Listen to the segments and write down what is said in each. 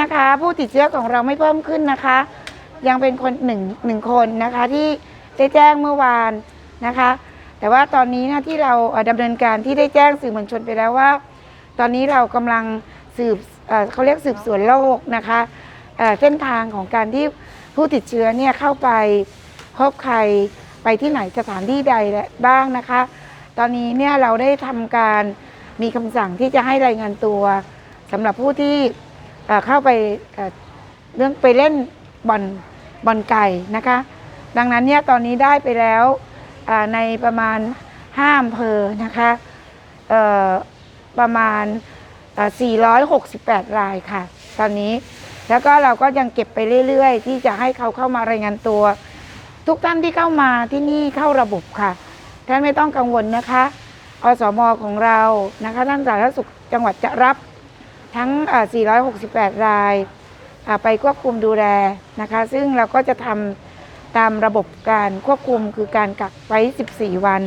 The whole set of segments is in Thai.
นะคะผู้ติดเชื้อของเราไม่เพิ่มขึ้นนะคะ ยังเป็นคนหนึ่งหนึ่งคนนะคะที่ได้แจ้งเมื่อวานนะคะ แต่ว่าตอนนี้นะที่เราเอ่อดำเนินการที่ได้แจ้งสื่อมวลชนไปแล้วว่า ตอนนี้เรากำลังสืบเเขาเรียกสืบสวนโรคนะคะเเส้นทางของการที่ผู้ติดเชื้อเนี่ยเข้าไปพบใครไปที่ไหนสถานที่ใดบ้างนะคะ ตอนนี้เนี่ยเราได้ทำการมีคำสั่งที่จะให้รายงานตัวสำหรับผู้ที่ เข้าไปเรื่องไปเล่นบอลบอลไก่นะคะ ดังนั้นเนี่ยตอนนี้ได้ไปแล้วในประมาณ5อำเภอนะคะประมาณเอ่อ468 รายค่ะ ตอนนี้แล้วก็เราก็ยังเก็บไปเรื่อยๆ ที่จะให้เขาเข้ามารายงานตัว ทุกท่านที่เข้ามาที่นี่เข้าระบบค่ะ ท่านไม่ต้องกังวลนะคะอสมของเรานะคะท่านสาธารณสุขจังหวัดจะรับ ทั้ง 468 รายไปควบคุมดูแลนะคะ ซึ่งเราก็จะทำตามระบบการควบคุมคือการกักไว้ 14 วัน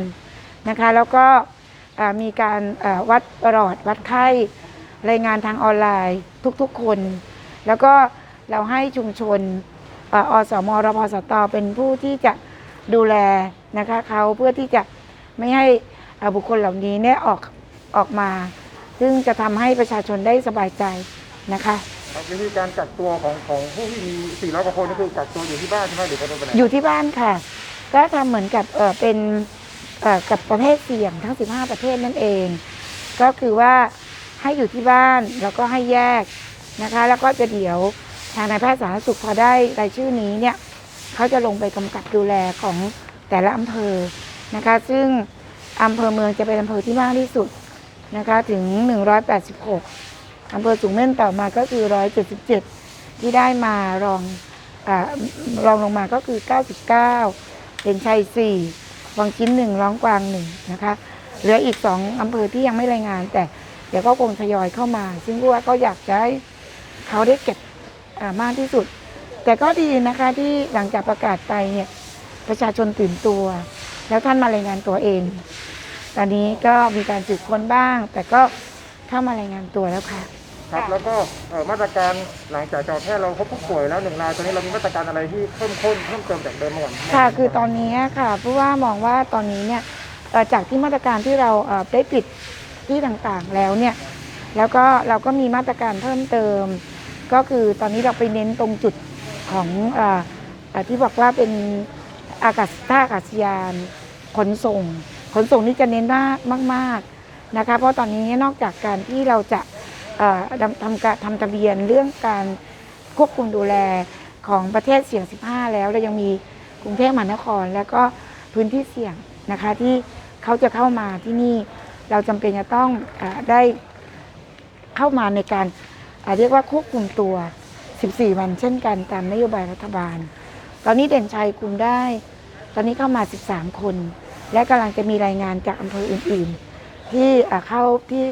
นะคะ แล้วก็มีการวัดประหลอดวัดไข้รายงานทางออนไลน์ทุกๆคน แล้วก็เราให้ชุมชนอสมรพสตเป็นผู้ที่จะดูแลนะคะเขาเพื่อที่จะไม่ให้บุคคลเหล่านี้เนี่ยออกออกมา ซึ่งจะทำให้ประชาชนได้สบายใจนะคะครับวิธีการกักตัวของของผู้ที่มี400กว่าคนนี่คือกักตัวอยู่ที่บ้านใช่ไหมหรือไปไหนอยู่ที่บ้านค่ะ ก็ทำเหมือนกับเออเป็นเอ่อกับประเภทเสี่ยงทั้ง 15 ประเทศนั่นเอง ก็คือว่าให้อยู่ที่บ้านแล้วก็ให้แยกนะคะ แล้วก็จะเดี๋ยวทางนายแพทย์สาธารณสุขพอได้รายชื่อนี้เนี่ยเขาจะลงไปกำกับดูแลของแต่ละอำเภอนะคะ ซึ่งอำเภอเมืองจะเป็นอำเภอที่มากที่สุด นะคะถึง 186อำเภอสูงเม่นต่อมาก็คือ 177 ที่ได้มารองอรองลงมาก็คือ 99 เป็นชัย 4 วังชิ้นหนึ่งร้องกวางหนึ่งนะคะ เหลืออีก 2อำเภอที่ยังไม่รายงาน แต่เดี๋ยวก็คงทยอยเข้ามา ซึ่งผู้ว่าก็อยากจะให้เขาได้เก็บมากที่สุด แต่ก็ดีนะคะที่หลังจากประกาศไปเนี่ยประชาชนตื่นตัว แล้วท่านมารายงานตัวเอง ตอนนี้ก็มีการสืบค้นบ้าง แต่ก็เข้ามารายงานตัวแล้วค่ะ ครับ แล้วก็เอ่อมาตรการหลังจากจังหวัดแพร่เราพบผู้ป่วยแล้วหนึ่งรายตอนนี้เรามีมาตรการอะไรที่เพิ่มข้นเพิ่มเติมจากเดิมมาก่อนค่ะ คือตอนนี้ค่ะเพราะว่ามองว่าตอนนี้เนี่ยเอ่อจากที่มาตรการที่เราเอ่อได้ปิดที่ต่างๆแล้วเนี่ย แล้วก็เราก็มีมาตรการเพิ่มเติม ก็คือตอนนี้เราไปเน้นตรงจุดของเอ่อเอ่อที่บอกว่าเป็นอากาศท่าอากาศยานขนส่ง ขนส่งนี่จะเน้นมากมากๆนะคะ เพราะตอนนี้นอกจากการที่เราจะทำทำทำทะเบียนเรื่องการควบคุมดูแลของประเทศเสี่ยง 15 แล้วเรายังมีกรุงเทพมหานคร แล้วก็พื้นที่เสี่ยงนะคะที่เขาจะเข้ามาที่นี่เราจำเป็นจะต้องอได้เข้ามาในการอ่าเรียกว่าควบคุมตัว 14 วันเช่นกันตามนโยบายรัฐบาล ตอนนี้เด่นชัยคุมได้ ตอนนี้เข้ามา 13 คน และกำลังจะมีรายงานจากอำเภออื่น ๆ ที่เข้าที่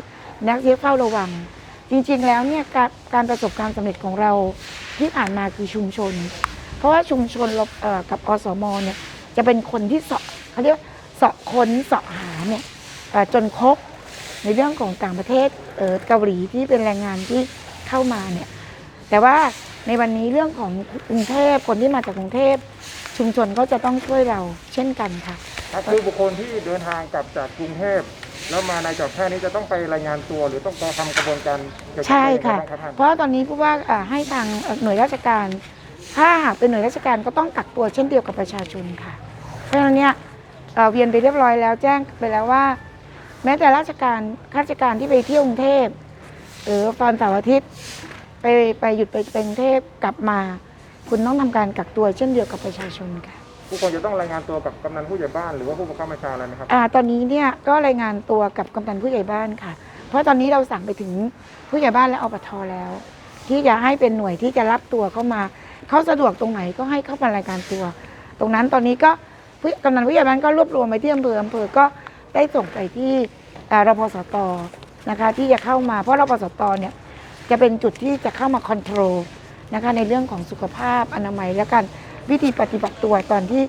นักเที่ยวเฝ้าระวัง จริงๆแล้วเนี่ยการการประสบความสำเร็จของเราที่ผ่านมาคือชุมชน เพราะว่าชุมชนกับอสมเนี่ยจะเป็นคนที่เสาะเขาเรียกเสาะค้นเสาะหาเนี่ยจนครบในเรื่องของต่างประเทศเกาหลีที่เป็นแรงงานที่เข้ามาเนี่ยแต่ว่าในวันนี้เรื่องของกรุงเทพคนที่มาจากกรุงเทพชุมชนก็จะต้องช่วยเราเช่นกันค่ะ ครับคือบุคคลที่เดินทางกลับจากกรุงเทพแล้วมาในจังหวัดแพร่นี้จะต้องไปรายงานตัวหรือต้องทำกระบวนการเกี่ยวกับใช่ค่ะอไรบ้างรับท่าน เพราะว่าตอนนี้ผู้ว่าอ่าให้ทางเอ่อหน่วยราชการ ถ้าหากเป็นหน่วยราชการก็ต้องกักตัวเช่นเดียวกับประชาชนค่ะ เพราะฉะนั้นเนี่ยเอ่อเวียนไปเรียบร้อยแล้วแจ้งไปแล้วว่า แม้แต่ราชการข้าราชการที่ไปเที่ยวกรุงเทพหรือตอนเสาร์อาทิตย์ไปไปหยุดไปไปกรุงเทพกลับมา คุณต้องทำการกักตัวเช่นเดียวกับประชาชนค่ะ ผู้คนจะต้องรายงานตัวกับกำนันผู้ใหญ่บ้านหรือว่าผู้บังคับบัญชาอะไรไหมครับ อ่าตอนนี้เนี่ยก็รายงานตัวกับกำนันผู้ใหญ่บ้านค่ะ เพราะตอนนี้เราสั่งไปถึงผู้ใหญ่บ้านและอบทแล้ว ที่จะให้เป็นหน่วยที่จะรับตัวเข้ามาเขาสะดวกตรงไหนก็ให้เข้ามารายการตัว ตรงนั้นตอนนี้ก็ผู้กำนันผู้ใหญ่บ้านก็รวบรวมไปที่อำเภออำเภอก็ได้ส่งไปที่อ่ารพสตนะคะที่จะเข้ามาเพราะรพสตเนี่ยจะเป็นจุดที่จะเข้ามาคอนโทรลนะคะในเรื่องของสุขภาพอนามัยและการ วิธีปฏิบัติตัวตอนที่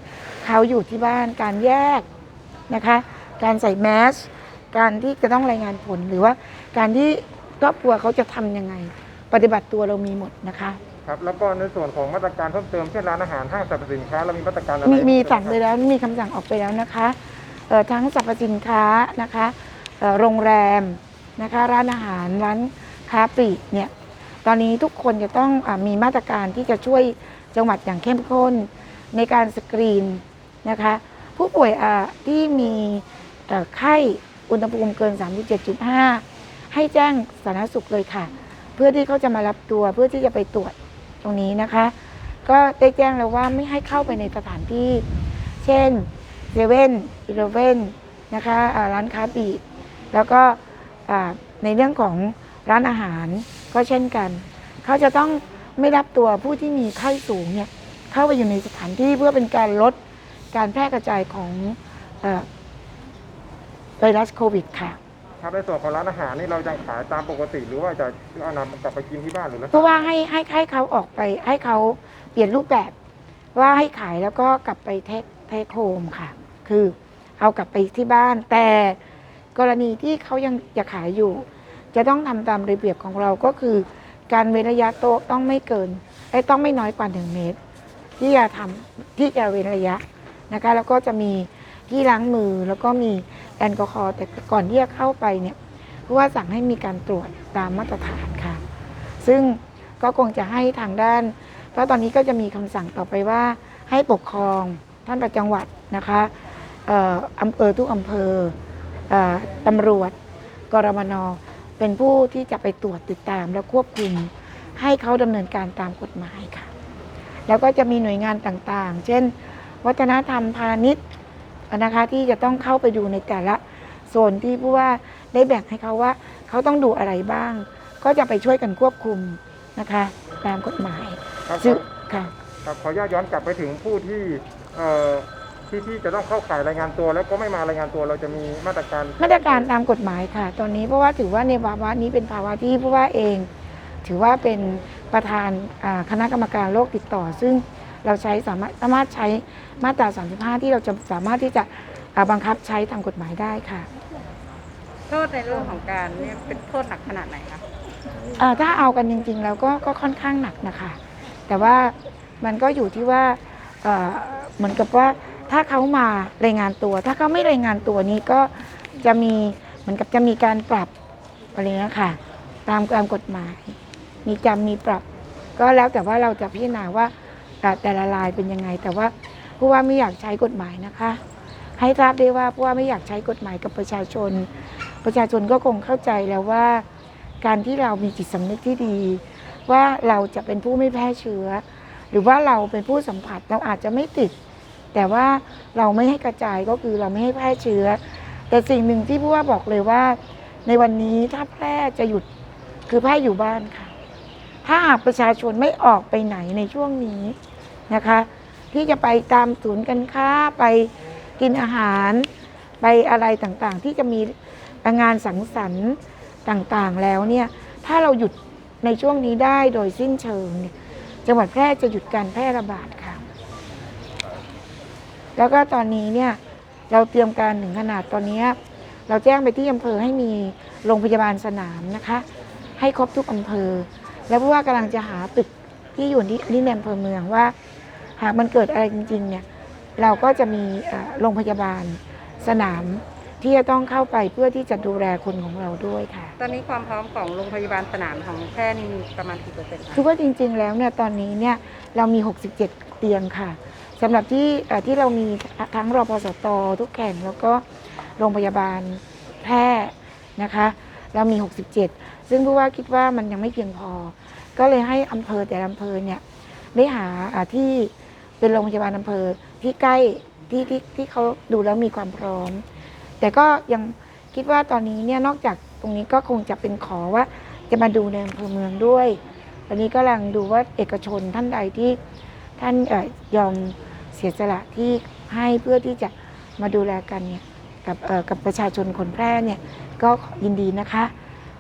เขาอยู่ที่บ้านการแยกนะคะ การใส่แมสการที่จะต้องรายงานผลหรือว่าการที่ครอบครัวเขาจะทำยังไงตปฏิบัติตัวเรามีหมดนะคะครับแล้วก็ในส่วนของมาตรการเพิ่มเติมเช่นร้านอาหารห้างสรรพสินค้าเรามีมาตรการอะไรมีมีเพิ่สั่งเติไปมครับแล้วมีคำสั่งออกไปแล้วนะคะเอ่อทั้งสรรพสินค้านะคะเอ่อโรงแรมนะคะร้านอาหารร้านค้าปลีกเนี่ยตอนนี้ทุกคนจะต้องอามีมาตรการที่จะช่วย จังหวัดอย่างเข้มข้น ในการสกรีนนะคะผู้ป่วยที่มีไข้อุณหภูมิเกิน 37.5 ให้แจ้งสาธารณสุขเลยค่ะ เพื่อที่เขาจะมารับตัวเพื่อที่จะไปตรวจตรงนี้นะคะ ก็ได้แจ้งแล้วว่าไม่ให้เข้าไปในสถานที่ เช่นเซเว่นอีเลเว่นนะคะร้านค้าปีกแล้วก็ในเรื่องของร้านอาหารก็เช่นกัน เขาจะต้อง ไม่รับตัวผู้ที่มีไข้สูงเนี่ยเข้าไปอยู่ในสถานที่เพื่อเป็นการลดการแพร่กระจายของเอ่อไวรัสโควิดค่ะครับในส่วนของร้านอาหารนี่เรายังขายตามปกติ หรือว่าจะเอานำกลับไปกินที่บ้านหรือเพราะว่าให้ให้ให้เขาออกไปให้เขาเปลี่ยนรูปแบบ ว่าให้ขายแล้วก็กลับไปเทคเทคโฮมค่ะ คือเอากลับไปที่บ้าน แต่กรณีที่เขายังจะขายอยู่ จะต้องทำตามระเบียบของเราก็คือ การเว้นระยะโต๊ะต้องไม่เกินไอ้ต้องไม่น้อยกว่าหนึ่งเมตร ที่จะทำที่จะเว้นระยะนะคะ แล้วก็จะมีที่ล้างมือแล้วก็มีแอลกอฮอล์แต่ก่อนที่จะเข้าไปเนี่ยผู้ว่าสั่งให้มีการตรวจตามมาตรฐานค่ะ ซึ่งก็คงจะให้ทางด้าน เพราะตอนนี้ก็จะมีคำสั่งต่อไปว่าให้ปกครองท่านประจังหวัดนะคะอำเภอทุกอำเภอออตำรวจกรมน เป็นผู้ที่จะไปตรวจติดตามและควบคุม ให้เขาดำเนินการตามกฎหมายค่ะ แล้วก็จะมีหน่วยงานต่างๆ เช่น วัฒนธรรมพาณิชย์นะคะที่จะต้องเข้าไปดูในแต่ละโซนที่ผู้ว่าได้แบ่งให้เขาว่า เขาต้องดูอะไรบ้าง ก็จะไปช่วยกันควบคุมนะคะ ตามกฎหมายครับซึ่งค่ะ ครับขออนุญาตย้อนกลับไปถึงผู้ที่เอ่อ ที่ที่จะต้องเข้าข่ายรายงานตัว แล้วก็ไม่มารายงานตัวเราจะมีมาตรการมาตรการตามกฎหมายค่ะ ตอนนี้เพราะว่าถือว่าในภาวะนี้เป็นภาวะที่ผู้ว่าเอง ถือว่าเป็นประธานอ่าคณะกรรมการโรคติดต่อ ซึ่งเราใช้สามารถสามารถใช้มาตรา 35 ที่เราจะสามารถที่จะอ่าบังคับใช้ทางกฎหมายได้ค่ะ โทษในเรื่องของการเนี่ยเป็นโทษหนักขนาดไหนคะอ่าถ้าเอากันจริง ๆ แล้วก็ก็ค่อนข้างหนักนะคะ แต่ว่ามันก็อยู่ที่ว่าเอ่อเหมือนกับว่า ถ้าเขามารายงานตัว ถ้าเขาไม่รายงานตัวนี้ก็จะมีเหมือนกับจะมีการปรับอะไรเงี้ยค่ะ ตามตามกฎหมาย มีจำมีปรับ ก็แล้วแต่ว่าเราจะพิจารณาว่าแต่ละรายเป็นยังไง แต่ว่าผู้ว่าไม่อยากใช้กฎหมายนะคะ ให้ทราบได้ว่าผู้ว่าไม่อยากใช้กฎหมายกับประชาชน ประชาชนก็คงเข้าใจแล้วว่า การที่เรามีจิตสำนึกที่ดี ว่าเราจะเป็นผู้ไม่แพร่เชื้อ หรือว่าเราเป็นผู้สัมผัสเราอาจจะไม่ติด แต่ว่าเราไม่ให้กระจายก็คือเราไม่ให้แพร่เชื้อ แต่สิ่งหนึ่งที่ผู้ว่าบอกเลยว่า ในวันนี้ถ้าแพร่จะหยุดคือแพร่อยู่บ้านค่ะ ถ้าหากประชาชนไม่ออกไปไหนในช่วงนี้นะคะ ที่จะไปตามศูนย์การค้าไปกินอาหาร ไปอะไรต่างๆ ที่จะมีงานสังสรรค์ต่างๆแล้วเนี่ยถ้าเราหยุดในช่วงนี้ได้โดยสิ้นเชิงเนี่ยจังหวัดแพร่จะหยุดการแพร่ระบาดค่ะ แล้วก็ตอนนี้เนี่ยเราเตรียมการถึงขนาดตอนนี้ เราแจ้งไปที่อำเภอให้มีโรงพยาบาลสนามนะคะ ให้ครบทุกอำเภอ แล้วผู้ว่ากำลังจะหาตึกที่อยู่ที่ที่ในอำเภอเมืองว่า หากมันเกิดอะไรจริงๆเนี่ยเราก็จะมีเอ่อโรงพยาบาลสนามที่จะต้องเข้าไปเพื่อที่จะดูแลคนของเราด้วยค่ะ ตอนนี้ความพร้อมของโรงพยาบาลสนามของแพร่นี่มีประมาณกี่เปอร์เซ็นต์คะคือว่าจริงๆแล้วเนี่ยตอนนี้เนี่ยเรามี 67 เตียงค่ะ สำหรับที่ที่เรามีทั้งรอพสตทุกแห่งแล้วก็โรงพยาบาลแพร่นะคะ เรามี 67 ซึ่งผู้ว่าคิดว่ามันยังไม่เพียงพอ ก็เลยให้อำเภอแต่ละอำเภอเนี่ยได้หาอ่าที่เป็นโรงพยาบาลอำเภอที่ใกล้ที่ที่ที่เขาดูแล้วมีความพร้อม แต่ก็ยังคิดว่าตอนนี้เนี่ยนอกจากตรงนี้ก็คงจะเป็นขอว่าจะมาดูในอำเภอเมืองด้วย ตอนนี้ก็กำลังดูว่าเอกชนท่านใดที่ ท่านออยอมเสียสละที่ให้เพื่อที่จะมาดูแลกันเนี่ยกับกับประชาชนคนแพร่เนี่ยก็ยินดีนะคะ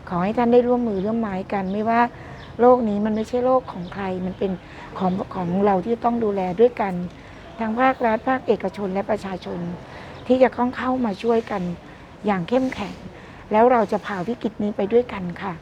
ขอให้ท่านได้ร่วมมือร่วมไม้กัน ไม่ว่าโรคนี้มันไม่ใช่โรคของใคร มันเป็นของของเราที่ต้องดูแลด้วยกันทางภาครัฐภาคเอกชนและประชาชน ที่จะต้องเข้ามาช่วยกันอย่างเข้มแข็ง แล้วเราจะผ่าวิกฤตนี้ไปด้วยกันค่ะ